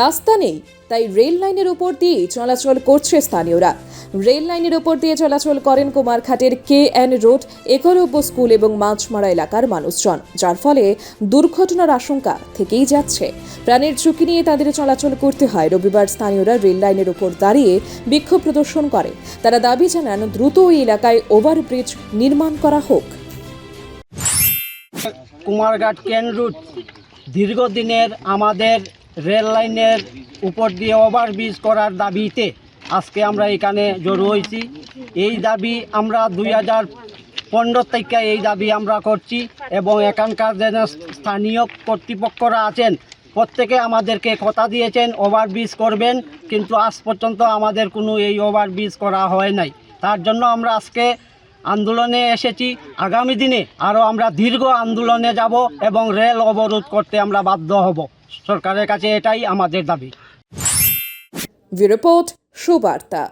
রাস্তা নেই, তাই রেল লাইনের উপর দিয়ে চলাচল করছে স্থানীয়রা। রেল লাইনের উপর দিয়ে চলাচল করেন কুমারঘাটের K N road, Eklavya school এবং মাছমারা এলাকার মানুষজন, যার ফলে দুর্ঘটনার আশঙ্কা থেকেই যাচ্ছে। প্রাণের ঝুঁকি নিয়ে তাদের চলাচল করতে হয়। রবিবার স্থানীয়রা রেল লাইনের উপর দাঁড়িয়ে বিক্ষোভ প্রদর্শন করে। তারা দাবি জানান, দ্রুত ওই এলাকায় ওভারব্রিজ নির্মাণ করা হোক। কুমারঘাট কেন রুট? দীর্ঘদিনের আমাদের রেল লাইনের উপর দিয়ে ওভারব্রিজ করার দাবিতে আজকে আমরা এখানে জড়ো হয়েছি। এই দাবি আমরা দুই হাজার পনেরো থেকে এই দাবি আমরা করছি এবং এখানকার যে স্থানীয় কর্তৃপক্ষরা আছেন, প্রত্যেকে আমাদেরকে কথা দিয়েছেন ওভারব্রিজ করবেন, কিন্তু আজ পর্যন্ত আমাদের কোনো এই ওভারব্রিজ করা হয় নাই। তার জন্য আমরা আজকে আন্দোলনে এসেছি। আগামী দিনে আরও আমরা দীর্ঘ আন্দোলনে যাব এবং রেল অবরোধ করতে আমরা বাধ্য হব। সরকারের কাছে এটাই আমাদের দাবি। রিপোর্ট সুবার্তা।